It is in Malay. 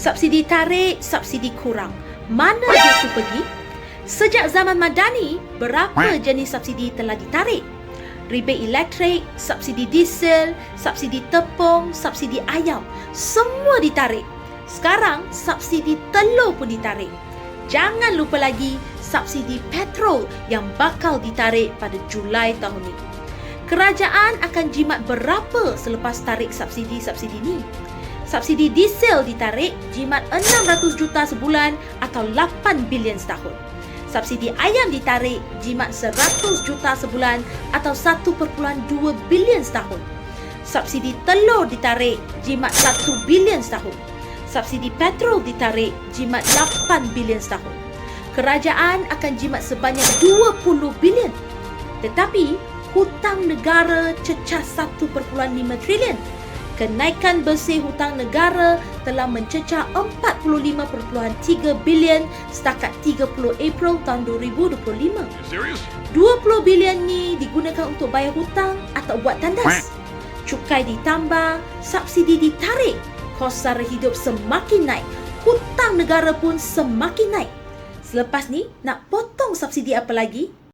Subsidi tarik, subsidi kurang. Mana duit tu pergi? Sejak zaman Madani, berapa jenis subsidi telah ditarik? Rebate elektrik, subsidi diesel, subsidi tepung, subsidi ayam. Semua ditarik. Sekarang, subsidi telur pun ditarik. Jangan lupa lagi subsidi petrol yang bakal ditarik pada Julai tahun ini. Kerajaan akan jimat berapa selepas tarik subsidi-subsidi ni? Subsidi diesel ditarik jimat 600 juta sebulan atau 8 bilion setahun. Subsidi ayam ditarik jimat 100 juta sebulan atau 1.2 bilion setahun. Subsidi telur ditarik jimat 1 bilion setahun. Subsidi petrol ditarik jimat 8 bilion setahun. Kerajaan akan jimat sebanyak 20 bilion. Tetapi hutang negara cecah 1.5 trilion. Kenaikan bersih hutang negara telah mencecah 45.3 bilion setakat 30 April tahun 2025. serious? 20 bilion ni digunakan untuk bayar hutang atau buat tandas. Cukai ditambah, subsidi ditarik, kos sara hidup semakin naik, hutang negara pun semakin naik. Selepas ni, nak potong subsidi apa lagi?